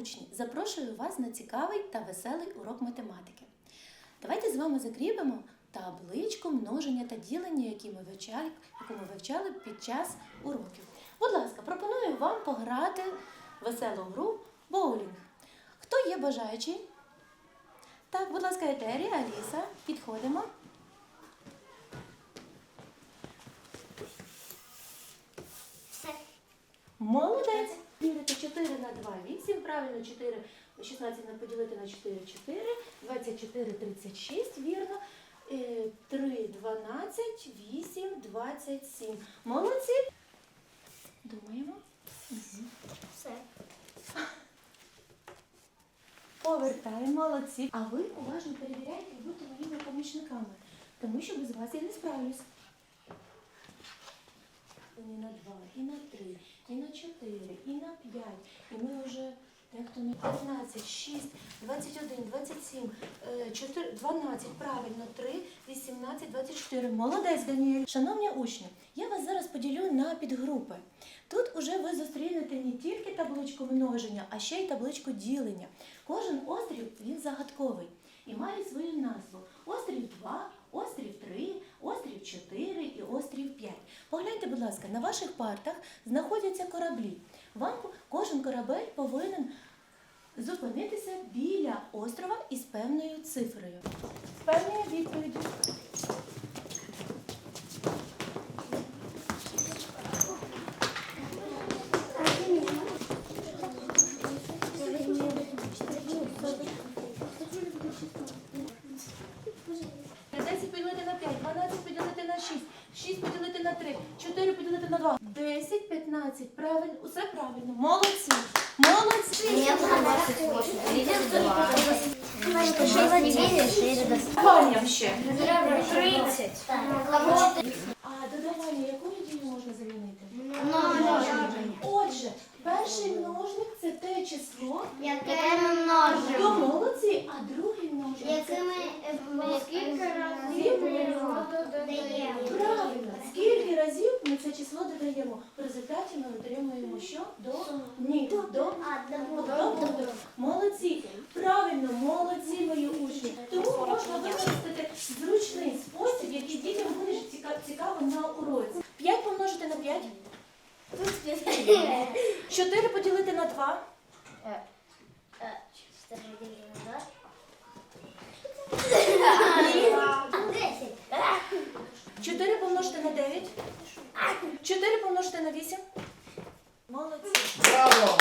учні, запрошую вас на цікавий та веселий урок математики. Давайте з вами закріпимо табличку множення та ділення, які ми вивчали, яку ми вивчали під час уроків. Будь ласка, пропоную вам пограти веселу гру боулінг. Хто є бажаючий? Так, будь ласка, Етері, Аліса, підходимо. Молодець. Ділити 4 на 2, 8, правильно 4, 16 на поділити на 4, 4, 24, 36, вірно. Е, 3, 12, 8, 27. Молодці. Думаємо. Все. Повертаємо, молодці. А ви уважно перевіряйте і будьте моїми помічниками, тому що без вас я не справлюсь. І на 2, і на 3, і на 4, і на 5. І ми вже дехто на 15, 6, 21, 27, е, 4, 12, правильно, 3, 18, 24. Молодець, Даніель. Шановні учні, я вас зараз поділю на підгрупи. Тут уже ви зустрінете не тільки табличку множення, а ще й табличку ділення. Кожен острів він загадковий і має свою назву. Острів 2, острів 3, острів 4 і острів 5. Погляньте, будь ласка, на ваших партах знаходяться кораблі. Вам кожен корабель повинен зупинитися біля острова із певною цифрою. З певною відповіддю. На 10 поділити на 5, 12 поділити на 6, 6 поділити на 3, 4 поділити на 2, 10, 15. Правильно, усе правильно. Молодці. Молодці. Что за 9, 4 до Додаванням ще. 30. А додавання якою дією можна замінити? Множення. Отже, перший множник це те число. Яке ми множимо? То молодці, а другий множник це Яке ми скільки разів ми додаємо? разів ми це число додаємо. В результаті ми отримуємо що? До ні. До добру. Молодці. Правильно, молодці мої учні. Тому можна використати зручний спосіб, який дітям буде цікавим на уроці. 5 помножити на 5. 4 поділити на 2. 4 поділити на 2. Помножити на 8. Молодці. Браво!